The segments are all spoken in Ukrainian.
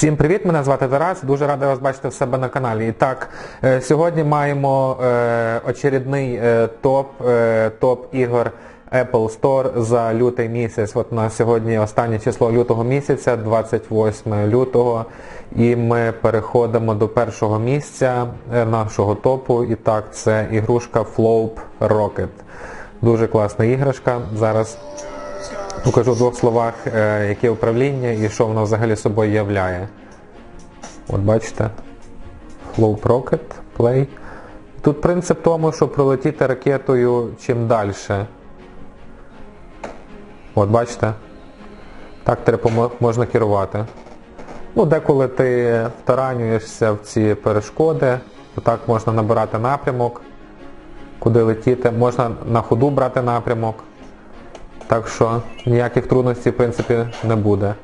Всім привіт, мене звати Тарас, дуже радий вас бачити в себе на каналі. І так, е, сьогодні маємо е, очередний е, топ, топ ігор Apple Store за лютий місяць. От у нас сьогодні останнє число лютого місяця, 28 лютого. І ми переходимо до першого місця нашого топу. І так, це ігрушка Flope Rocket. Дуже класна іграшка. Зараз покажу в двох словах, е, яке управління і що воно взагалі собою являє. От бачите, Flow Rocket, Play. Тут принцип тому, що пролетіти ракетою чим далі. От бачите? Так треба можна керувати. Ну, Деколи ти втаранюєшся в ці перешкоди, то так можна набирати напрямок, куди летіти, можна на ходу брати напрямок. Так що ніяких трудностей в принципі не буде.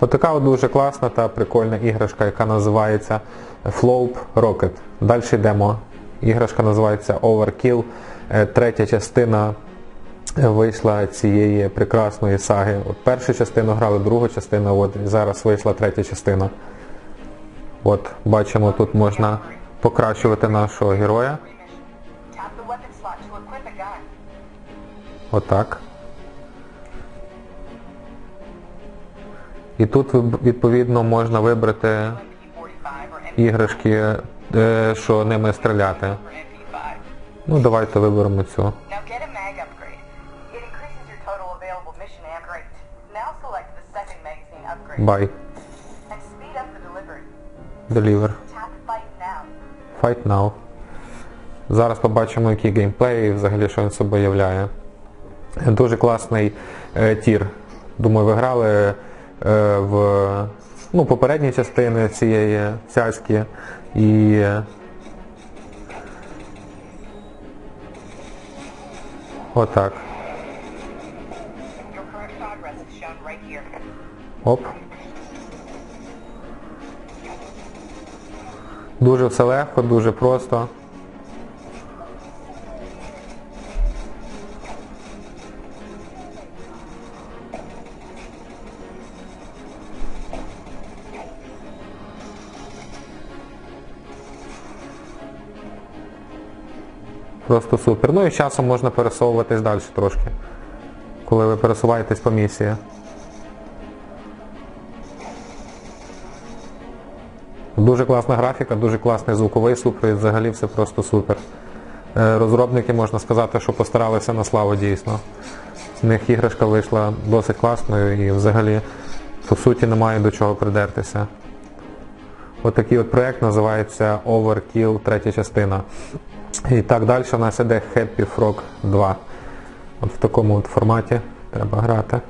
Отака от дуже класна та прикольна іграшка, яка називається Flope Rocket. Далі йдемо. Іграшка називається Overkill. Е, Третя частина вийшла цієї прекрасної саги. От Першу частину грали, другу частину, от зараз вийшла третя частина. От Бачимо, тут можна покращувати нашого героя. Tap the І тут відповідно можна вибрати MP45 or MP іграшки, е, що ними стріляти. or MP5. Ну давайте виберемо цю. Delivery. Deliver. Fight now. Зараз побачимо, який геймплей і взагалі що він собою являє. Дуже класний е, тір. Думаю, ви грали е, в ну, попередні частини цієї цяцьки і отак. Оп. Дуже все легко, дуже просто. Просто супер. Ну і часом можна пересовуватись далі трошки, коли ви пересуваєтесь по місії. Дуже класна графіка, дуже класний звуковий супровід, взагалі все просто супер. Е, Розробники, можна сказати, що постаралися на славу дійсно. З них іграшка вийшла досить класною і взагалі по суті немає до чого придертися. Отакий от проєкт називається Overkill третя частина. І так далі у нас іде Happy Frog 2. От в такому от форматі треба грати.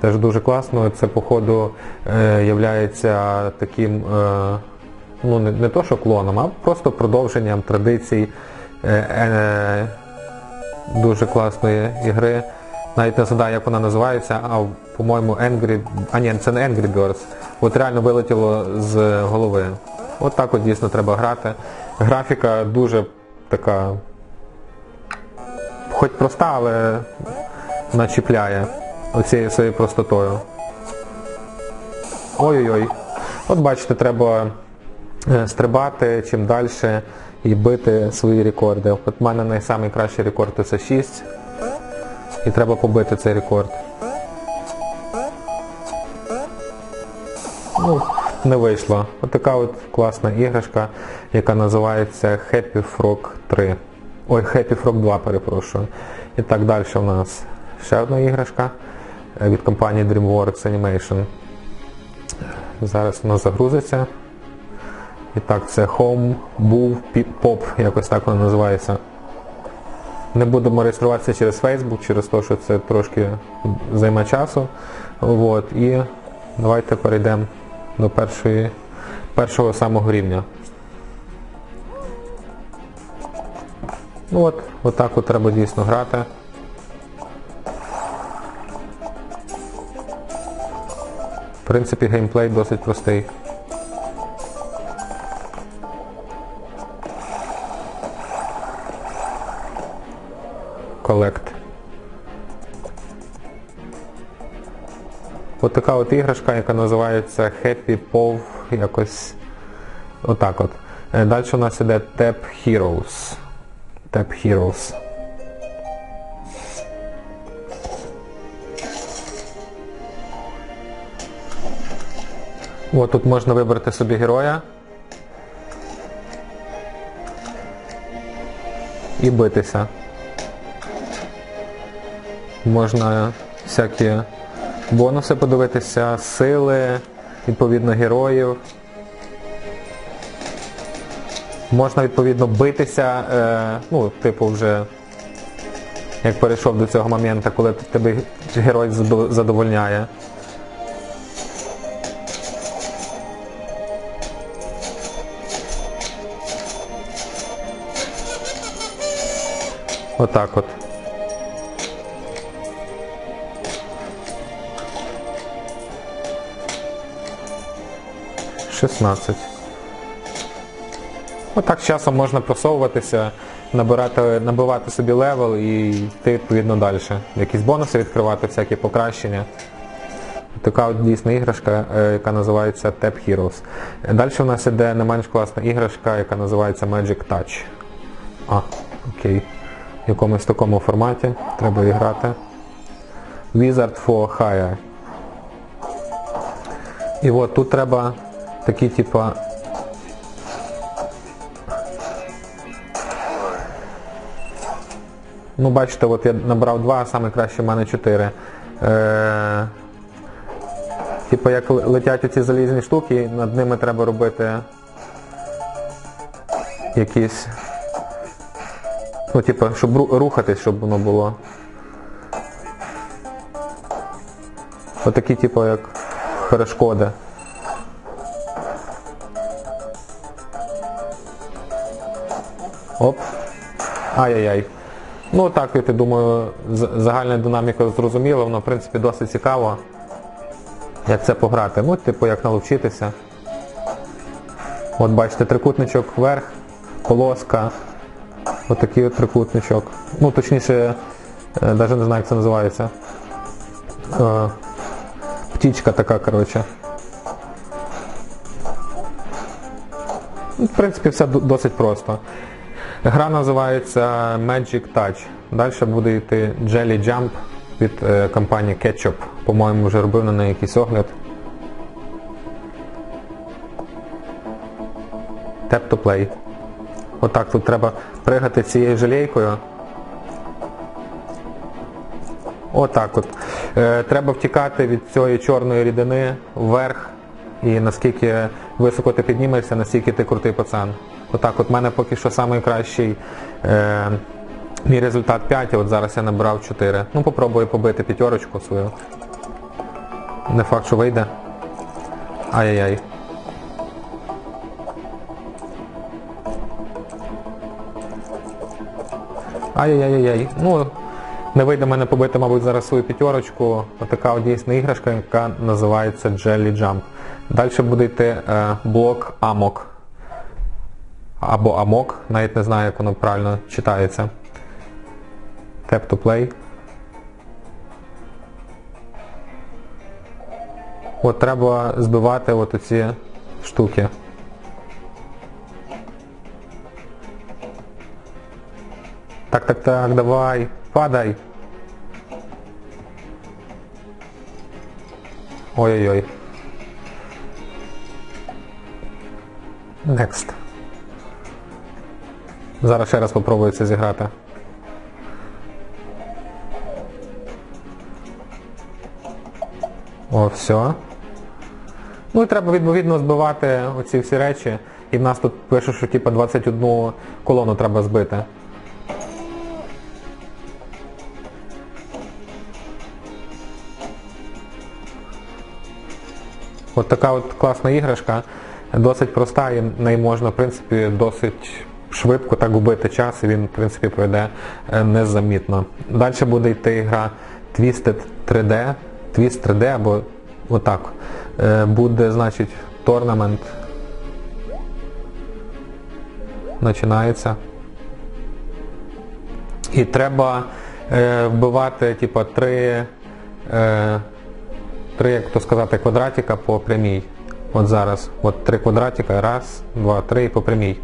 Теж дуже класно. Це, походу, е, являється таким, е, ну не, то що клоном, а просто продовженням традицій е, дуже класної ігри. Навіть не згадаю, як вона називається, а по-моєму Angry... А ні, це не Angry Birds. От реально вилетіло з голови. От так от дійсно треба грати. Графіка дуже така, хоч проста, але начіпляє оцією своєю простотою. Ой-ой-ой. От бачите, треба е, стрибати чим далі і бити свої рекорди. От в мене найкращий рекорд це 6. І треба побити цей рекорд. Ну, не вийшло. От така от класна іграшка, яка називається Happy Frog 3. Ой, Happy Frog 2, перепрошую. І так далі у нас ще одна іграшка е, від компанії DreamWorks Animation. Зараз вона загрузиться. І так, це Home Bull Pop, якось так вона називається. Не будемо реєструватися через Facebook, через те, що це трошки займе часу. От, і давайте перейдемо до першої, першого самого рівня. Ну от, отак от треба дійсно грати. В принципі, геймплей досить простий. Collect. От така от іграшка, яка називається Happy Pov, якось отак от. Е, Далі у нас іде Tap Heroes. Tap Heroes. От тут можна вибрати собі героя. І битися. Можна всякі бонуси подивитися, сили, відповідно героїв. Можна відповідно битися, е, ну, типу, вже як перейшов до цього моменту, коли тебе герой задовольняє. Отак от. Шістнадцять. Отак з часом можна просовуватися, набирати, набивати собі левел і йти відповідно далі. Якісь бонуси відкривати, всякі покращення. Така от дійсна іграшка, е, яка називається Tap Heroes. Далі у нас іде не менш класна іграшка, яка називається Magic Touch. А, окей. В якомусь такому форматі треба і грати. Wizard for Hire. І от тут треба такі, типа. Ну, бачите, от я набрав два, а саме краще в мене чотири. Е, Типу, як летять оці залізні штуки, над ними треба робити якісь. Ну, типу, щоб рухатись, щоб воно було. Отакі, типу, як перешкоди. Оп. Ай-яй-яй. Ну так, я думаю, загальна динаміка зрозуміла, воно в принципі досить цікаво. Як це пограти? Ну, типу, як наловчитися. От бачите, трикутничок вверх, полоска. Отакий от трикутничок. Ну, точніше, навіть не знаю, як це називається. Е, птічка така, коротше. Ну, В принципі, все досить просто. Гра називається Magic Touch. Далі буде йти Jelly Jump від е, компанії Ketchup. По-моєму, вже робив на неї якийсь огляд. Tap to play. Отак тут треба пригати цією жалейкою. Отак от. Е, треба втікати від цієї чорної рідини вверх. І наскільки високо ти піднімешся, настільки ти крутий пацан. Отак от мене поки що найкращий е, мій результат 5, от зараз я набрав 4. Ну попробую побити п'ятерочку свою. Не факт, що вийде. Ай-яй-яй. Ай-яй-яй-яй. Ну, не вийде мене побити, мабуть, зараз свою п'ятерочку. Отака от дійсна іграшка, яка називається Jelly Jump. Далі буде йти е, блок Amok. Або Amok, навіть не знаю, як воно правильно читається. Tap to play. От треба збивати от оці штуки. Так, так, так, давай, падай. Ой-ой-ой. Next. Зараз ще раз попробую це зіграти. О, все. Ну і треба відповідно збивати оці всі речі. І в нас тут пише, що типу 21 колону треба збити. От така от класна іграшка, досить проста і неї можна, в принципі, досить швидко так губити час і він, в принципі, пройде е, незамітно. Далі буде йти гра Twisted 3D, Twist 3D або отак. Е, Буде, значить, торнамент. Починається. І треба е, вбивати, типу, три. Е, три, як то сказати, квадратика по прямій. От зараз. От три квадратика. Раз, два, три і по прямій.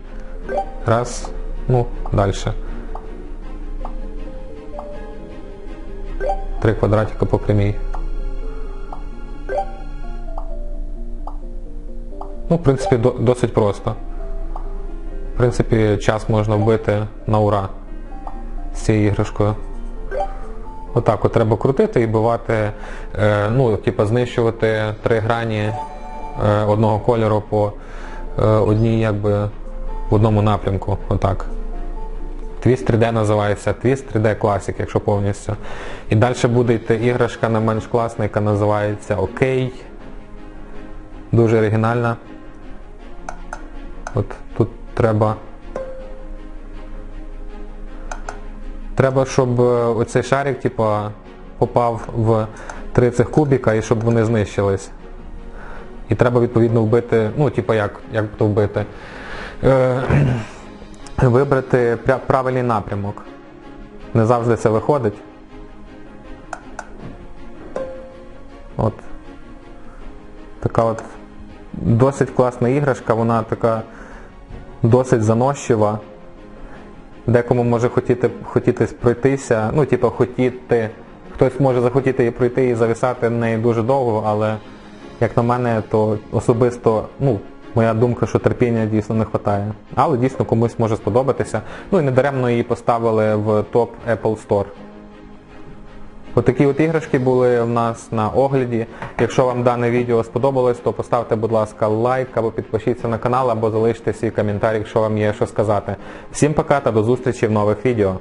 Раз, ну, далі. Три квадратика по прямій. Ну, в принципі, досить просто. В принципі, час можна вбити на ура з цією іграшкою. Отак от треба крутити і бивати, е, ну, типу, знищувати три грані е, одного кольору по е, одній, якби, в одному напрямку. Отак. Твіст 3D називається, Твіст 3D Classic, якщо повністю. І далі буде йти іграшка не менш класна, яка називається Окей. Дуже оригінальна. От тут треба. Треба, щоб е, оцей шарик, типа, попав в три цих кубіка і щоб вони знищились. І треба відповідно вбити, ну, типа як, як то вбити. Е, вибрати правильний напрямок. Не завжди це виходить. От. Така от досить класна іграшка, вона така досить заносчива. Декому може хотіти, хотітись пройтися, ну, типу, хотіти, хтось може захотіти її пройти і зависати неї дуже довго, але як на мене, то особисто, ну, моя думка, що терпіння дійсно не вистачає. Але дійсно комусь може сподобатися. Ну і недаремно її поставили в топ Apple Store. Отакі от іграшки були в нас на огляді. Якщо вам дане відео сподобалось, то поставте, будь ласка, лайк або підпишіться на канал, або залиште свій коментар, якщо вам є що сказати. Всім пока та до зустрічі в нових відео.